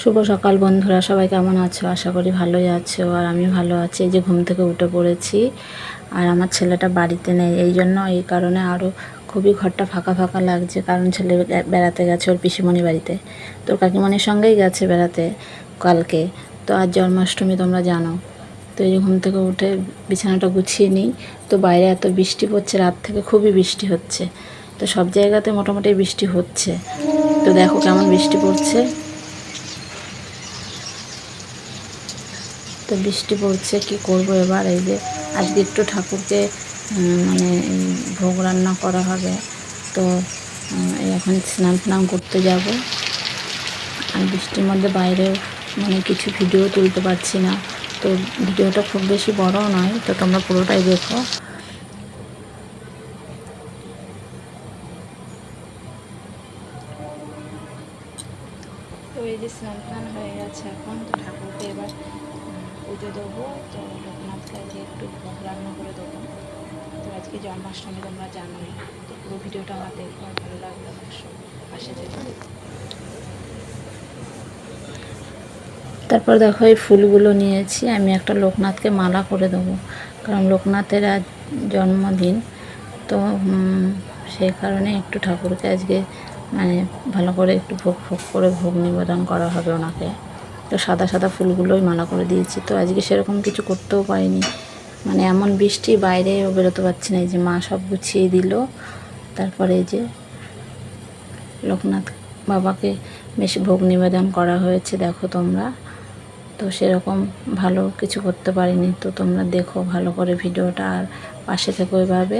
শুভ সকাল বন্ধুরা, সবাই কেমন আছো? আশা করি ভালোই আছো আর আমি ভালো আছি। এই যে ঘুম থেকে উঠে পড়েছি আর আমার ছেলেটা বাড়িতে নেই, এই জন্য এই কারণে আরও খুবই ঘরটা ফাঁকা ফাঁকা লাগছে, কারণ ছেলে বেড়াতে গেছে ওর পিসিমণি বাড়িতে। তোর কাকিমণির সঙ্গেই গেছে বেড়াতে কালকে, তো আজ জন্মাষ্টমী তোমরা জানো। তো এই ঘুম থেকে উঠে বিছানাটা গুছিয়ে নিই, তো বাইরে এত বৃষ্টি পড়ছে, রাত থেকে খুবই বৃষ্টি হচ্ছে। তো সব জায়গাতে মোটামুটি বৃষ্টি হচ্ছে। তো দেখো কেমন বৃষ্টি পড়ছে। তো বৃষ্টি পড়ছে, কি করব এবার? এই যে আজকে একটু ঠাকুরকে মানে ভোগ রান্না করা হবে। তো এখন স্নান স্নান করতে যাব। আর বৃষ্টির মধ্যে বাইরেও মানে কিছু ভিডিও তুলতে পারছি না। তো ভিডিওটা খুব বেশি বড়ও নয়, তো তোমরা পুরোটাই দেখো। তো এই যে স্নান হয়ে গেছে এখন, তো ঠাকুরকে এবার পুজো দেবো। তো লোকনাথকে আজকে একটু ভোগ রান্না করে দেবো। তো আজকে জন্মাষ্টমী, তোমরা জানোই। তো পুরো ভিডিওটা আমার দেখব ভালো লাগল পাশে যেতে। তারপর দেখো, এই ফুলগুলো নিয়েছি। আমি একটা লোকনাথকে মালা করে দেবো। কারণ লোকনাথের আজ জন্মদিন। তো সেই কারণে একটু ঠাকুরকে আজকে মানে ভালো করে একটু ভোগ ভোগ করে ভোগ নিবেদন করা হবে ওনাকে। তো সাদা সাদা ফুলগুলোই মালা করে দিয়েছি। তো আজকে সেরকম কিছু করতেও পারিনি। মানে এমন বৃষ্টি বাইরেও বেরোতে পারছি না। এই যে মা সব গুছিয়ে দিল। তারপরে এই যে লোকনাথ বাবাকে বেশ ভোগ নিবেদন করা হয়েছে, দেখো তোমরা। তো সেরকম ভালো কিছু করতে পারিনি। তো তোমরা দেখো ভালো করে ভিডিওটা আর পাশে থেকো এভাবে।